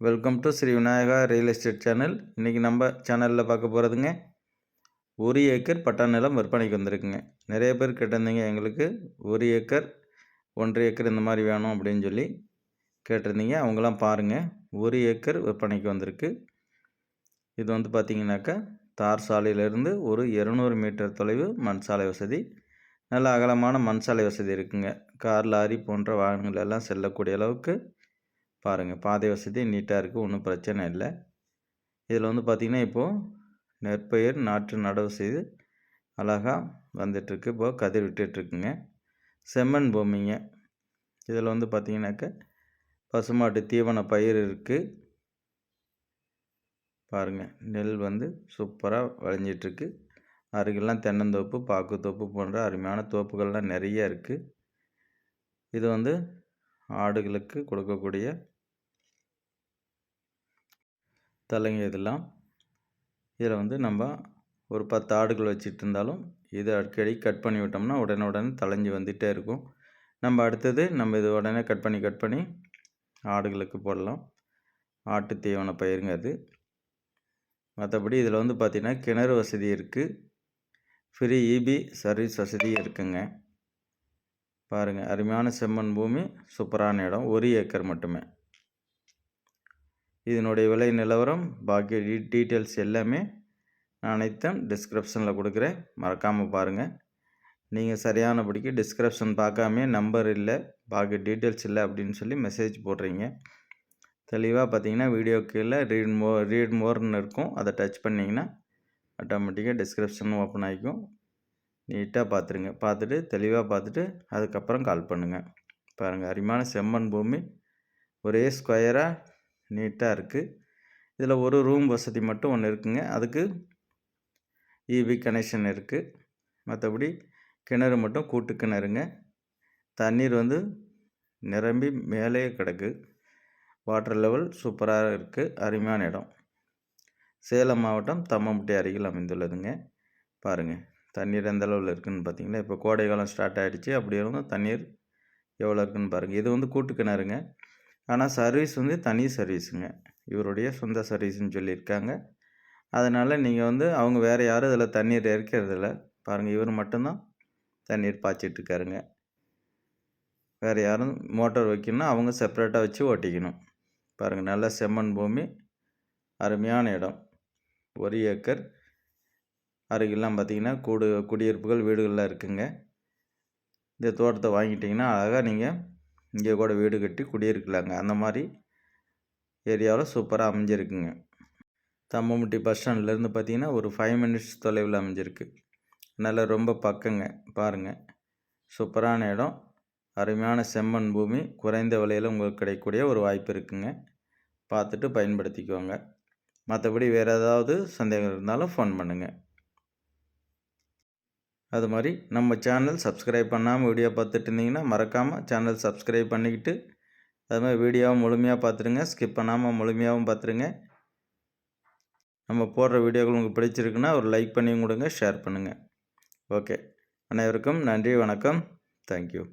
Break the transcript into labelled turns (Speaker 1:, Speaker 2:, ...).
Speaker 1: Welcome to Shri Vinayaka real estate channel இன்றைக்கி நம்ம சேனலில் பார்க்க போகிறதுங்க ஒரு ஏக்கர் பட்டா நிலம் விற்பனைக்கு வந்திருக்குங்க. நிறைய பேர் கேட்டிருந்தீங்க எங்களுக்கு ஒரு ஏக்கர் ஒன்றரை ஏக்கர் இந்த மாதிரி வேணும் அப்படின்னு சொல்லி கேட்டிருந்தீங்க. அவங்களாம் பாருங்கள் ஒரு ஏக்கர் விற்பனைக்கு வந்திருக்கு. இது வந்து பார்த்திங்கனாக்கா தார் சாலையிலேருந்து ஒரு இரநூறு மீட்டர் தொலைவு மண் சாலை வசதி. நல்ல அகலமான மண் சாலை வசதி இருக்குங்க. கார் லாரி போன்ற வாகனங்கள் எல்லாம் செல்லக்கூடிய அளவுக்கு பாருங்கள் பாதை வசதி நீட்டாக இருக்குது ஒன்றும் பிரச்சனை இல்லை. இதில் வந்து பார்த்திங்கன்னா இப்போது நெற்பயிர் நாற்று நடவு செய்து அழகாக வந்துட்டுருக்கு. இப்போது கதிர் விட்டுட்ருக்குங்க செம்மண் பூமிங்க. இதில் வந்து பார்த்திங்கனாக்க பசுமாட்டு தீவன பயிர் இருக்குது பாருங்கள் நெல் வந்து சூப்பராக விளைஞ்சிட்ருக்கு அருகெல்லாம் தென்னந்தோப்பு பாக்கு தோப்பு போன்ற அருமையான தோப்புகள்லாம் நிறைய இருக்குது இது வந்து ஆடுகளுக்கு கொடுக்கக்கூடிய தலைங்க இதெல்லாம் இதில் வந்து நம்ம ஒரு பத்து ஆடுகள் வச்சுட்டு இருந்தாலும் இதை அடிக்கடி கட் பண்ணி விட்டோம்னா உடனே உடனே தலைஞ்சி வந்துகிட்டே இருக்கும். நம்ம அடுத்தது நம்ம இது உடனே கட் பண்ணி கட் பண்ணி ஆடுகளுக்கு போடலாம். ஆட்டு தீவன பயிருங்க அது. மற்றபடி இதில் வந்து பார்த்திங்கன்னா கிணறு வசதி இருக்குது ஃப்ரீ இபி சர்வீஸ் வசதி இருக்குங்க. பாருங்கள் அருமையான செம்மண் பூமி சூப்பரான இடம். ஒரு ஏக்கர் மட்டுமே. இதனுடைய விலை நிலவரம் பாக்கி டீட்டெயில்ஸ் எல்லாமே நான் அனைத்தும் டிஸ்கிரிப்ஷனில் கொடுக்குறேன். மறக்காமல் பாருங்கள் நீங்கள் சரியானபடிக்கு டிஸ்கிரிப்ஷன் பார்க்காமே நம்பர் இல்லை பாக்கி டீட்டெயில்ஸ் இல்லை அப்படின்னு சொல்லி மெசேஜ் போடுறீங்க. தெளிவாக பார்த்தீங்கன்னா வீடியோ கீழே ரீட் மோ ரீட் மோர்னு இருக்கும். அதை டச் பண்ணிங்கன்னா ஆட்டோமேட்டிக்காக டிஸ்கிரிப்ஷன் ஓப்பன் ஆகிக்கும். நீட்டாக பார்த்துருங்க. பார்த்துட்டு தெளிவாக பார்த்துட்டு அதுக்கப்புறம் கால் பண்ணுங்கள் பாருங்கள் அருமையான செம்மண் பூமி. ஒரே ஸ்கொயராக நீட்டாக இருக்குது இதில் ஒரு ரூம் வசதி மட்டும் ஒன்று இருக்குங்க. அதுக்கு இபி கனெக்ஷன் இருக்குது மற்றபடி கிணறு மட்டும் கூட்டு கிணறுங்க. தண்ணீர் வந்து நிரம்பி மேலே கிடக்கு. வாட்டர் லெவல் சூப்பராக இருக்குது அருமையான இடம். சேலம் மாவட்டம் தம்மம்பட்டி அருகில் அமைந்துள்ளதுங்க. பாருங்கள் தண்ணீர் எந்த அளவில் இருக்குதுன்னு பார்த்தீங்கன்னா இப்போ கோடை காலம் ஸ்டார்ட் ஆகிடுச்சு அப்படி இருந்தும் தண்ணீர் எவ்வளோ இருக்குதுன்னு பாருங்கள் இது வந்து கூட்டு கிணறுங்க. ஆனால் சர்வீஸ் வந்து தனி சர்வீஸுங்க இவருடைய சொந்த சர்வீஸ்னு சொல்லியிருக்காங்க. அதனால் நீங்கள் வந்து அவங்க வேறு யாரும் இதில் தண்ணீர் இறக்கிறதில்ல. பாருங்கள் இவர் மட்டும்தான் தண்ணீர் பாய்ச்சிட்ருக்காருங்க. வேறு யாரும் மோட்டர் வைக்கணும்னா அவங்க செப்பரேட்டாக வச்சு ஓட்டிக்கணும். பாருங்கள் நல்ல செம்மண் பூமி அருமையான இடம். ஒரு ஏக்கர். அருகிலாம் பார்த்திங்கன்னா கூடு குடியிருப்புகள் வீடுகள்லாம் இருக்குங்க. இந்த தோட்டத்தை வாங்கிட்டிங்கன்னா அழகாக நீங்கள் இங்கே கூட வீடு கட்டி குடியிருக்கலாங்க. அந்த மாதிரி ஏரியாவில் சூப்பராக அமைஞ்சிருக்குங்க. தம்மமுட்டி பஸ் ஸ்டாண்ட்லேருந்து பார்த்தீங்கன்னா ஒரு ஃபைவ் மினிட்ஸ் தொலைவில் அமைஞ்சிருக்கு. நல்லா ரொம்ப பக்கங்க பாருங்கள் சூப்பரான இடம். அருமையான செம்மண் பூமி குறைந்த விலையில் உங்களுக்கு கிடைக்கக்கூடிய ஒரு வாய்ப்பு இருக்குங்க. பார்த்துட்டு பயன்படுத்திக்குவாங்க மற்றபடி வேறு ஏதாவது சந்தேகம் இருந்தாலும் ஃபோன் பண்ணுங்கள் அது மாதிரி நம்ம சேனல் சப்ஸ்கிரைப் பண்ணாமல் வீடியோ பார்த்துட்டு இருந்தீங்கன்னா மறக்காமல் சேனல் சப்ஸ்கிரைப் பண்ணிக்கிட்டு அது மாதிரி வீடியோவை முழுமையாக பார்த்துருங்க ஸ்கிப் பண்ணாமல் முழுமையாகவும் பார்த்துருங்க நம்ம போடுற வீடியோக்கள் உங்களுக்கு பிடிச்சிருக்குன்னா ஒரு லைக் பண்ணி கொடுங்க ஷேர் பண்ணுங்கள் ஓகே அனைவருக்கும் நன்றி வணக்கம். தேங்க்யூ